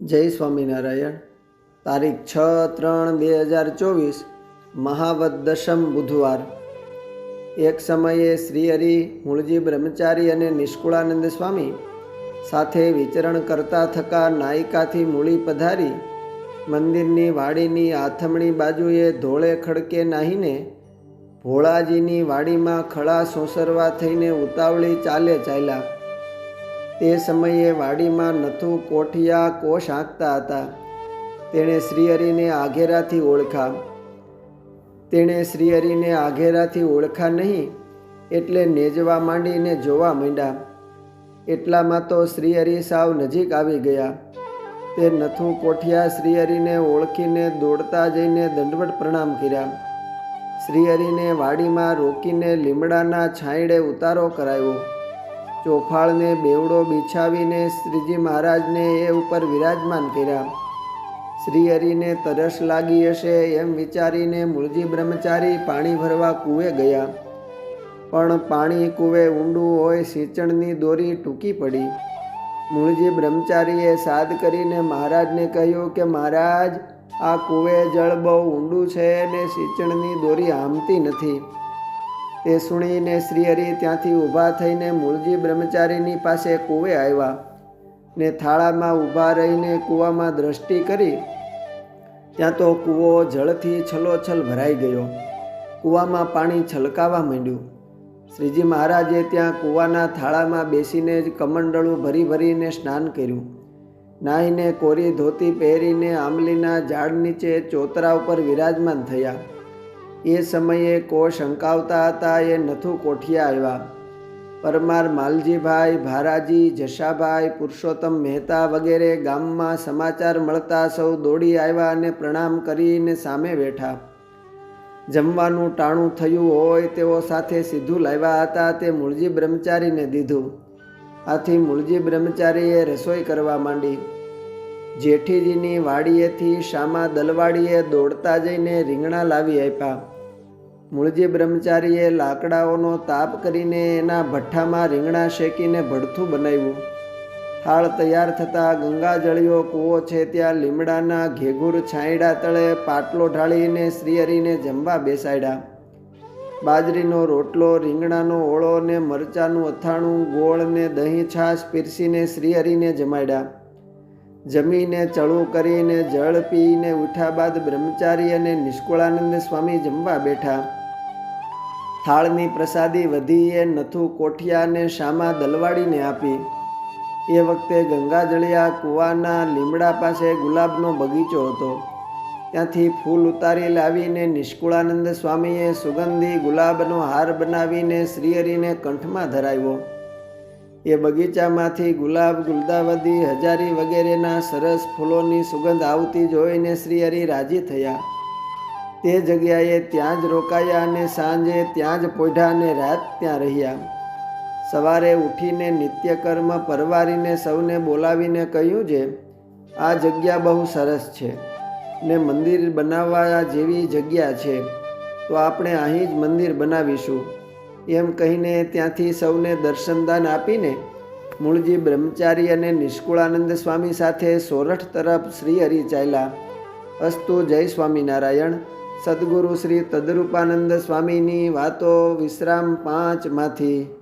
જય સ્વામિનારાયણ. તારીખ છ ત્રણ બે હજાર ચોવીસ મહાવત દશમ બુધવાર. એક સમયે શ્રીહરિ મૂળજી બ્રહ્મચારી અને નિષ્કુળાનંદ સ્વામી સાથે વિચરણ કરતા થકા નાયિકાથી મૂળી પધારી, મંદિરની વાડીની આથમણી બાજુએ ધોળે ખડકે નાહીને ભોળાજીની વાડીમાં ખળા સોસરવા થઈને ઉતાવળી ચાલે ચાલ્યા. તે સમયે વાડીમાં નથું કોઠિયા કોષ આંકતા હતા. તેણે શ્રીહરિને આઘેરાથી ઓળખા. તેણે શ્રીહરિને આઘેરાથી ઓળખા નહીં એટલે નેજવા માંડીને જોવા માંડ્યા. એટલામાં તો શ્રીહરિ સાવ નજીક આવી ગયા. તે નથું કોઠિયા શ્રીહરિને ઓળખીને દોડતા જઈને દંડવટ પ્રણામ કર્યા. શ્રીહરિને વાડીમાં રોકીને લીમડાના છાંયડે ઉતારો કરાયો. ચોફાળને બેવડો બિછાવીને શ્રીજી મહારાજને એ ઉપર વિરાજમાન કર્યા. શ્રી હરિને તરસ લાગી હશે એમ વિચારીને મૂળજી બ્રહ્મચારી પાણી ભરવા કૂવે ગયા. પણ પાણી કૂવે ઊંડું હોય સિંચણની દોરી ટૂંકી પડી. મૂળજી બ્રહ્મચારીએ સાદ કરીને મહારાજને કહ્યું કે, મહારાજ, આ કૂવે જળ બહુ ઊંડું છે ને સિંચણની દોરી આમતી નથી. તે સુણીને શ્રીહરિ ત્યાંથી ઊભા થઈને મૂળજી બ્રહ્મચારીની પાસે કૂવે આવ્યા ને થાળામાં ઊભા રહીને કૂવામાં દ્રષ્ટિ કરી ત્યાં તો કૂવો જળથી છલોછલ ભરાઈ ગયો. કૂવામાં પાણી છલકાવા માંડ્યું. શ્રીજી મહારાજે ત્યાં કૂવાના થાળામાં બેસીને જ કમંડળું ભરી ભરીને સ્નાન કર્યું. નાહીને કોરી ધોતી પહેરીને આંબલીના ઝાડ નીચે ચોતરા ઉપર વિરાજમાન થયા. એ સમયે કો શંકાવતા હતા, એ નથુ કોઠિયા આવ્યા. પરમાર માલજીભાઈ, ભારાજી, જશાભાઈ, પુરુષોત્તમ મહેતા વગેરે ગામમાં સમાચાર મળતા સૌ દોડી આવ્યા અને પ્રણામ કરીને સામે બેઠા. જમવાનું ટાણું થયું હોય તેઓ સાથે સીધું લાવ્યા હતા, તે મૂળજી બ્રહ્મચારીને દીધું. આથી મૂળજી બ્રહ્મચારીએ રસોઈ કરવા માંડી. જેઠીજીની વાડીએથી શામા દલવાડીએ દોડતા જઈને રીંગણા લાવી આપ્યા. મૂળજી બ્રહ્મચારીએ લાકડાઓનો તાપ કરીને એના ભઠ્ઠામાં રીંગણા શેકીને ભડથું બનાવ્યું. થાળ તૈયાર થતાં ગંગાજળિયો કૂવો છે ત્યાં લીમડાના ઘેઘુર છાંયડા તળે પાટલો ઢાળીને શ્રીહરિને જમવા બેસાડ્યા. બાજરીનો રોટલો, રીંગણાનો ઓળો ને મરચાનું અથાણું, ગોળ ને દહીં છાશ પીરસીને શ્રીહરિને જમાડ્યા. જમીને ચળું કરીને જળ પીને ઉઠ્યા બાદ બ્રહ્મચારી અને નિષ્કુળાનંદ સ્વામી જમવા બેઠા. થાળની પ્રસાદી વધીએ નથું કોઠિયાને શામા દલવાડીને આપી. એ વખતે ગંગાજળિયા કૂવાના લીમડા પાસે ગુલાબનો બગીચો હતો. ત્યાંથી ફૂલ ઉતારી લાવીને નિષ્કુળાનંદ સ્વામીએ સુગંધી ગુલાબનો હાર બનાવીને શ્રીહરિને કંઠમાં ધરાવ્યો. એ બગીચામાંથી ગુલાબ, ગુલદાવદી, હજારી વગેરેના સરસ ફૂલોની સુગંધ આવતી જોઈને શ્રીહરિ રાજી થયા. તે જગ્યાએ ત્યાં જ રોકાયા અને સાંજે ત્યાં જ પોઢ્યા અને રાત ત્યાં રહ્યા. સવારે ઉઠીને નિત્યકર્મ પરવારીને સૌને બોલાવીને કહ્યું છે આ જગ્યા બહુ સરસ છે ને મંદિર બનાવવા જેવી જગ્યા છે, તો આપણે અહીં જ મંદિર બનાવીશું. એમ કહીને ત્યાંથી સૌને દર્શનદાન આપીને મૂળજી બ્રહ્મચારી અને નિષ્કુળાનંદ સ્વામી સાથે સોરઠ તરફ શ્રીહરિ ચાલ્યા. અસ્તુ જય સ્વામિનારાયણ. સદગુરુ શ્રી તદરૂપાનંદ સ્વામીની વાતો વિશ્રામ પાંચમાંથી.